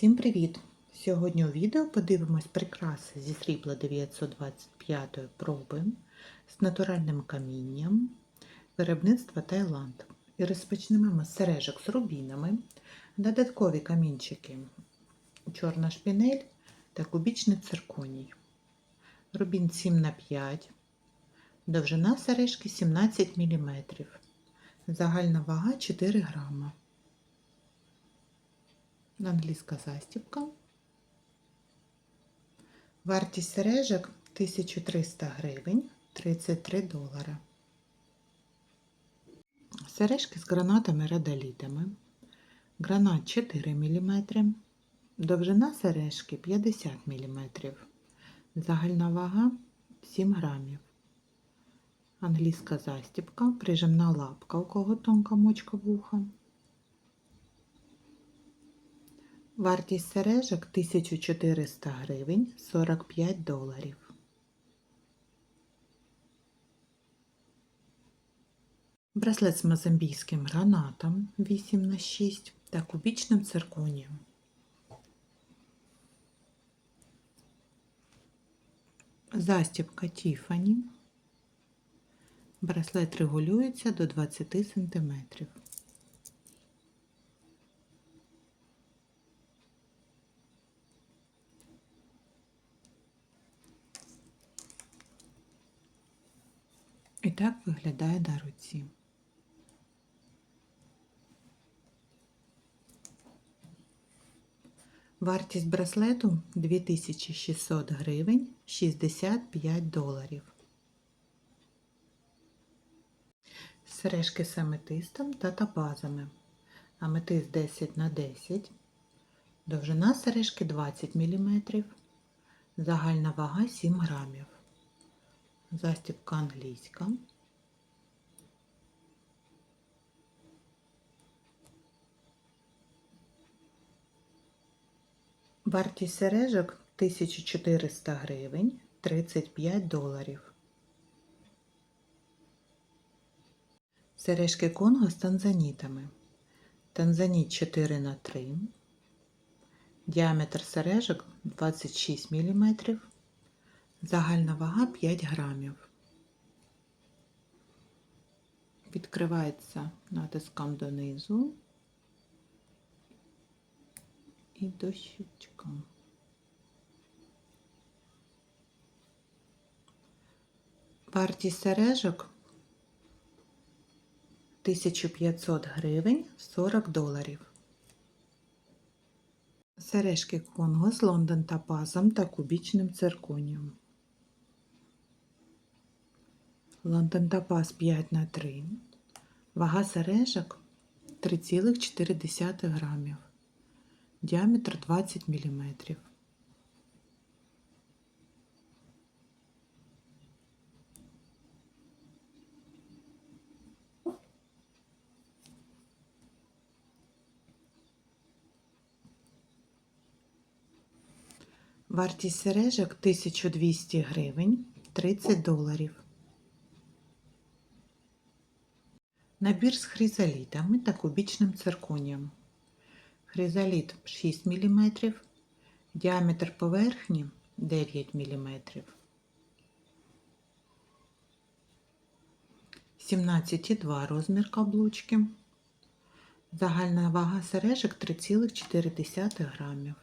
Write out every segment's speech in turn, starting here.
Всім привіт! Сьогодні у відео подивимось прикраси зі срібла 925 проби з натуральним камінням виробництва Таїланд. І розпочнемо з сережок з рубінами, додаткові камінчики, чорна шпінель та кубічний цирконій. Рубін 7х5, довжина сережки 17 мм, загальна вага 4 грама. Англійська застібка. Вартість сережок 1300 гривень 33 долара. Сережки з гранатами радолітами. Гранат 4 мм. Довжина сережки 50 мм. Загальна вага 7 грамів. Англійська застібка, прижимна лапка, у кого тонка мочка вуха. Вартість сережок 1400 гривень 45 доларів. Браслет з мозамбійським гранатом 8 на 6 та кубічним цирконієм. Застібка Тіфані. Браслет регулюється до 20 см. І так виглядає на руці. Вартість браслету 2600 гривень 65 доларів. Сережки з аметистом та топазами. Аметист 10 на 10. Довжина сережки 20 мм. Загальна вага 7 грамів. Застібка англійська. Вартість сережок 1400 гривень 35 доларів. Сережки Конго з танзанітами. Танзаніт 4 на 3. Діаметр сережок 26 мм. Загальна вага 5 грамів. Відкривається натиском донизу і дощечком. Вартість сережок 1500 гривень 40 доларів. Сережки Конго з Лондон топазом та кубічним цирконієм. Лондон топаз 5 на 3. Вага сережок 3,4 грамів. Діаметр 20 мм. Вартість сережок 1200 гривень 30 доларів. Набір з хризалітами та кубічним цирконієм. Хризаліт 6 мм, діаметр поверхні 9 мм. 17,2 розмір каблучки. Загальна вага сережок 3,4 грамів.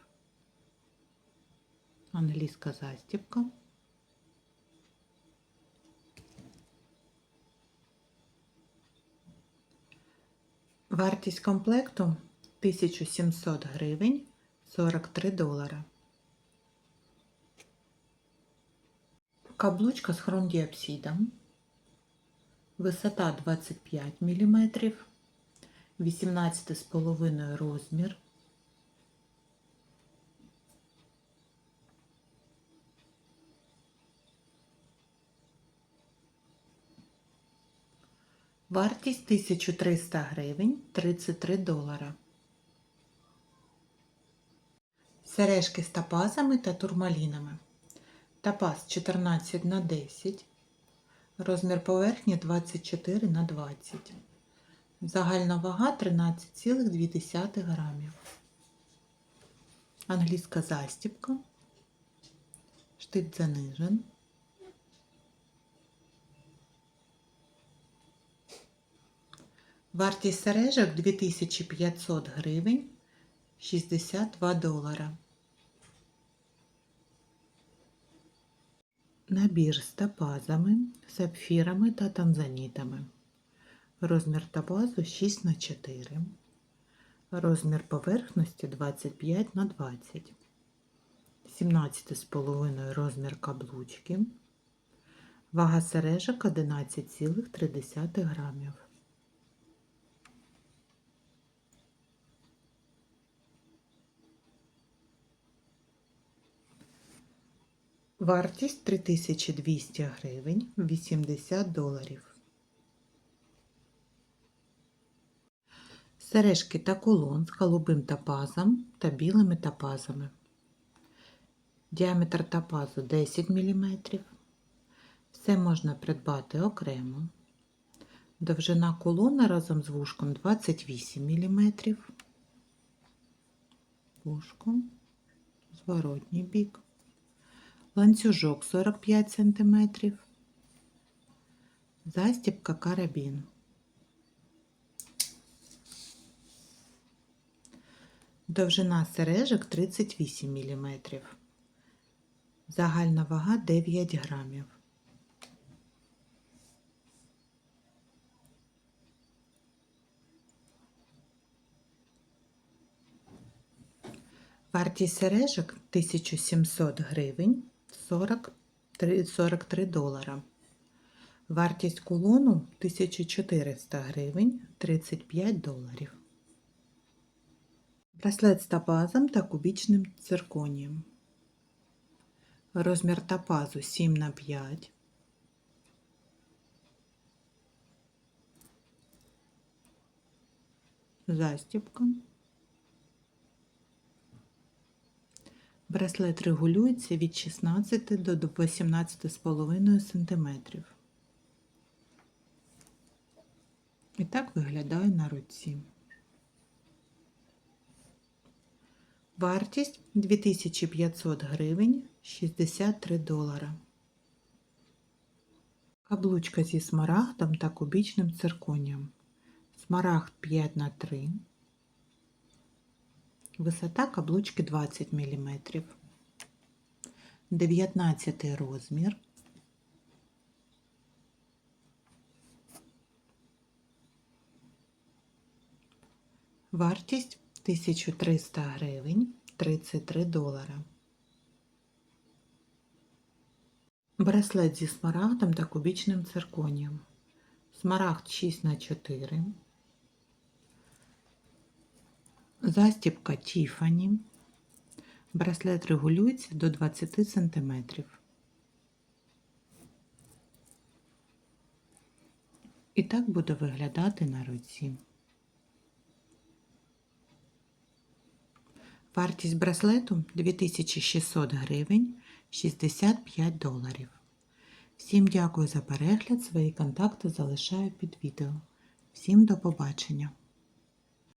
Англійська застібка. Вартість комплекту 1700 гривень 43 долара. Каблучка з хромдіапсидом. Висота 25 мм, 18,5 розмір. Вартість 1300 гривень 33 долара. Сережки з топазами та турмалінами. Топаз 14 на 10. Розмір поверхні 24 на 20. Загальна вага 13,2 грамів. англійська застібка, штик занижен. Вартість сережок 2500 гривень 62 долара. Набір з топазами, сапфірами та танзанітами. Розмір топазу 6 на 4 Розмір поверхності 25 на 20 17,5 розмір каблучки. Вага сережок 11,3 грамів. Вартість 3200 гривень 80 доларів. Сережки та кулон з голубим топазом та білими топазами. Діаметр топазу 10 мм. Все можна придбати окремо. Довжина кулона разом з вушком 28 мм. Вушко, зворотній бік. Ланцюжок 45 см. Застібка карабін. Довжина сережок 38 мм. Загальна вага 9 грамів. Вартість сережок 1700 гривень 43, 43 долара. Вартість кулону 1400 гривень 35 доларів. Браслет з топазом та кубічним цирконієм. Розмір топазу 7 на 5. Застібка. Браслет регулюється від 16 до 18,5 см. І так виглядає на руці. Вартість 2500 гривень 63 долара. Каблучка зі смарагдом та кубічним цирконієм. Смарагд 5 на 3 Висота каблучки 20 мм. 19 розмір. Вартість 1300 гривень 33 долара. Браслет зі смарагдом та кубічним цирконієм. Смарагд 6 на 4 Застібка Тіфані. Браслет регулюється до 20 см. І так буде виглядати на руці. Вартість браслету 2600 гривень 65 доларів. Всім дякую за перегляд. Свої контакти залишаю під відео. Всім до побачення!